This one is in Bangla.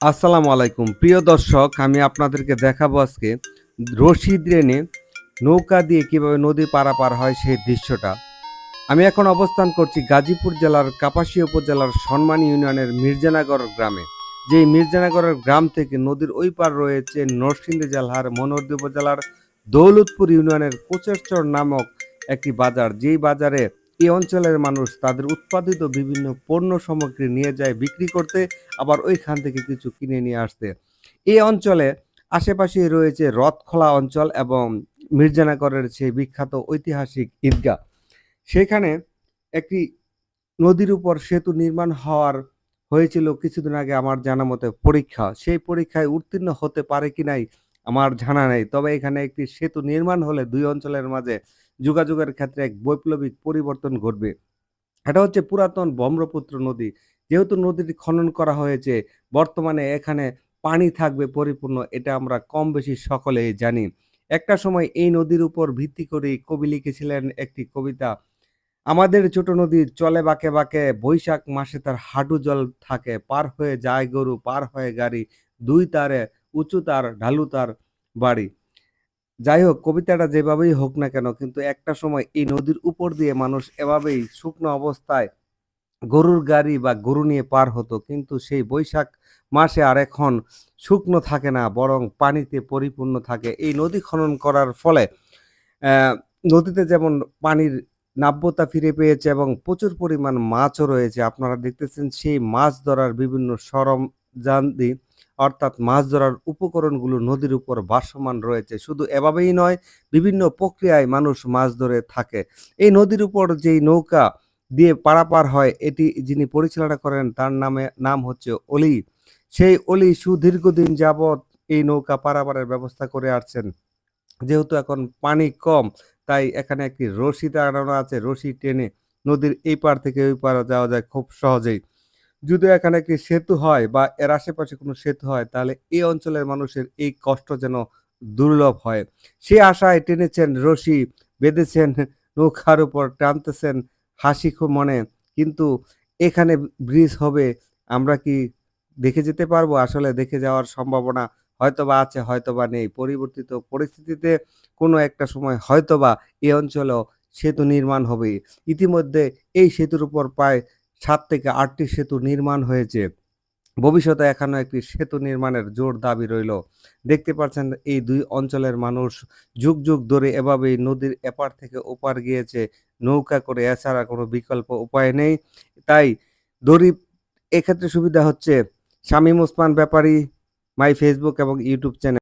আসসালামু আলাইকুম। প্রিয় দর্শক, আমি আপনাদেরকে দেখাবো আজকে রশি ড্রেনে নৌকা দিয়ে কীভাবে নদী পারাপার হয় সেই দৃশ্যটা। আমি এখন অবস্থান করছি গাজীপুর জেলার কাপাসিয়া উপজেলার সম্মান ইউনিয়নের মির্জানগর গ্রামে। যেই মির্জানগরের গ্রাম থেকে নদীর ওই পার রয়েছে নরসিংদী জেলার মনোহরদী উপজেলার দৌলতপুর ইউনিয়নের কোচেরচর নামক একটি বাজার। যেই বাজারে এই অঞ্চলের মানুষ তাদের উৎপাদিত বিভিন্ন পণ্য সামগ্রী নিয়ে যায়, বিক্রি করতে, আবার ওইখান থেকে কিছু কিনে নিয়ে আসতে। এই অঞ্চলে আশেপাশে রয়েছে রথখোলা অঞ্চল এবং মির্জানগরের সেই বিখ্যাত ঐতিহাসিক ঈদগাহ। সেখানে একটি নদীর উপর সেতু নির্মাণ হওয়ার হয়েছিল কিছুদিন আগে আমার জানা মতে পরীক্ষা। সেই পরীক্ষায় উত্তীর্ণ হতে পারে কি নাই আমার জানা নেই। তবে এখানে একটি সেতু নির্মাণ হলে দুই অঞ্চলের মাঝে যোগাযোগের ক্ষেত্রে এক বৈপ্লবিক পরিবর্তন ঘটবে। এটা হচ্ছে পুরাতন ব্রহ্মপুত্র নদী। যেহেতু নদীটি খনন করা হয়েছে, বর্তমানে এখানে পানি থাকবে পরিপূর্ণ, এটা আমরা কম বেশি সকলেই জানি। একটা সময় এই নদীর উপর ভিত্তি করে কবি লিখেছিলেন একটি কবিতা, আমাদের ছোট নদী চলে বাঁকে বাঁকে, বৈশাখ মাসে তার হাঁটু জল থাকে, পার হয়ে যায় গরু, পার হয়ে গাড়ি, দুই তারে উঁচু তার, ঢালু তার বাড়ি। যাই হোক কবিতাটা যেভাবেই হোক না কেন, কিন্তু একটা সময় এই নদীর উপর দিয়ে মানুষ এভাবেই শুকনো অবস্থায় গরুর গাড়ি বা গরু নিয়ে পার হতো, কিন্তু সেই বৈশাখ মাসে আর এখন শুকনো থাকে না, বরং পানিতে পরিপূর্ণ থাকে। এই নদী খনন করার ফলে নদীতে যেমন পানির নাব্যতা ফিরে পেয়েছে এবং প্রচুর পরিমাণ মাছও রয়েছে, আপনারা দেখতেছেন সেই মাছ ধরার বিভিন্ন সরঞ্জাদি অর্থাৎ মাছ ধরার উপকরণগুলো নদীর উপর ভাসমান রয়েছে। শুধু এভাবেই নয়, বিভিন্ন প্রক্রিয়ায় মানুষ মাছ ধরে থাকে। এই নদীর উপর যেই নৌকা দিয়ে পারাপার হয়, এটি যিনি পরিচালনা করেন তার নামে, নাম হচ্ছে অলি। সেই অলি সুদীর্ঘদিন যাবৎ এই নৌকা পারাপারের ব্যবস্থা করে আসছেন। যেহেতু এখন পানি কম, তাই এখানে একটি রশি টানানো আছে। রশি টেনে নদীর এই পার থেকে ওই পার যাওয়া যায় খুব সহজেই। যদি এখানে একটি সেতু হয় বা এর আশেপাশে কোনো সেতু হয়, তাহলে এই অঞ্চলের মানুষের এই কষ্ট যেন দুর্লভ হয়। সে আশায় টেনেছেন রশি, বেঁধেছেন নৌকার উপর, টানতেছেন হাসি খুব মনে। কিন্তু এখানে ব্রিজ হবে, আমরা কি দেখে যেতে পারব? আসলে দেখে যাওয়ার সম্ভাবনা হয়তোবা আছে, হয়তোবা নেই। পরিবর্তিত পরিস্থিতিতে কোনো একটা সময় হয়তোবা এই অঞ্চলেও সেতু নির্মাণ হবে ইতিমধ্যে এই সেতুর উপর প্রায় সাত থেকে আটটি সেতু নির্মাণ হয়েছে। ভবিষ্যতে এখানে একটি সেতু নির্মাণের জোর দাবি রইল। দেখতে পাচ্ছেন এই দুই অঞ্চলের মানুষ যুগ যুগ ধরে এভাবেই নদীর এপার থেকে ওপার গিয়েছে। নৌকা করে এছাড়া কোনো বিকল্প উপায় নেই। তাই দড়ি এক্ষেত্রে সুবিধা হচ্ছে। শামীম ওসমান ব্যাপারী, মাই ফেসবুক এবং ইউটিউব চ্যানেল